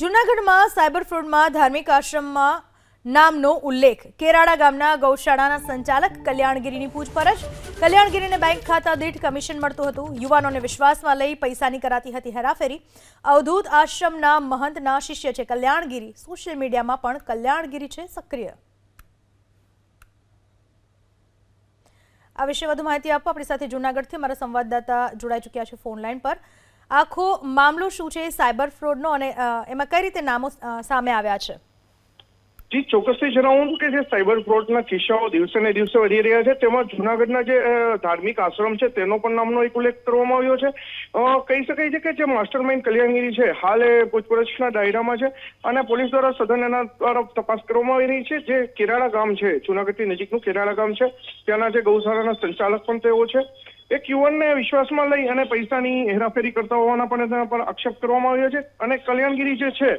જૂનાગઢમાં સાયબર ફ્રોડમાં ધાર્મિક આશ્રમમાં નામનો ઉલ્લેખ. કેરાડા ગામના ગૌશાળાના સંચાલક કલ્યાણગીરીની પૂછપરછ. કલ્યાણગીરીને બેંક ખાતા દીઠ કમિશન મળતું હતું. યુવાનોને વિશ્વાસમાં લઈ પૈસાની કરાતી હતી હેરાફેરી. અવધૂત આશ્રમના મહંતના શિષ્ય છે કલ્યાણગીરી. સોશિયલ મીડિયામાં પણ કલ્યાણગીરી છે સક્રિય. આ વિશે વધુ માહિતી આપવા આપણી સાથે જૂનાગઢથી અમારા સંવાદદાતા જોડાઈ ચૂક્યા છે ફોન લાઈન પર. આખો મામલો શું છે? સાયબર ફ્રોડનો અને એમાં કઈ રીતે નામો સામે આવ્યા છે? જી, ચોક્કસથી જણાવું કે જે સાયબર ફ્રોડના કિસ્સાઓ દિવસે ને દિવસે વધી રહ્યા છે, તેમાં જુનાગઢના જે ધાર્મિક આશ્રમ છે, તેનો પણ નામનો એક ઉલ્લેખ કરવામાં આવ્યો છે. કહી શકાય છે કે જે માસ્ટર માઇન્ડ કલ્યાણગીરી છે, હાલ એ પૂછપરછના દાયરામાં છે અને પોલીસ દ્વારા સઘન એના દ્વારા તપાસ કરવામાં આવી રહી છે. જે કેરાળા ગામ છે, જુનાગઢની નજીકનું કેરાળા ગામ છે, ત્યાંના જે ગૌશાળાના સંચાલક પણ તેઓ છે. એક યુવાનને વિશ્વાસમાં લઈ અને પૈસાની હેરાફેરી કરતા હોવાના પણ એના પર આક્ષેપ કરવામાં આવ્યો છે. અને કલ્યાણગીરી જે છે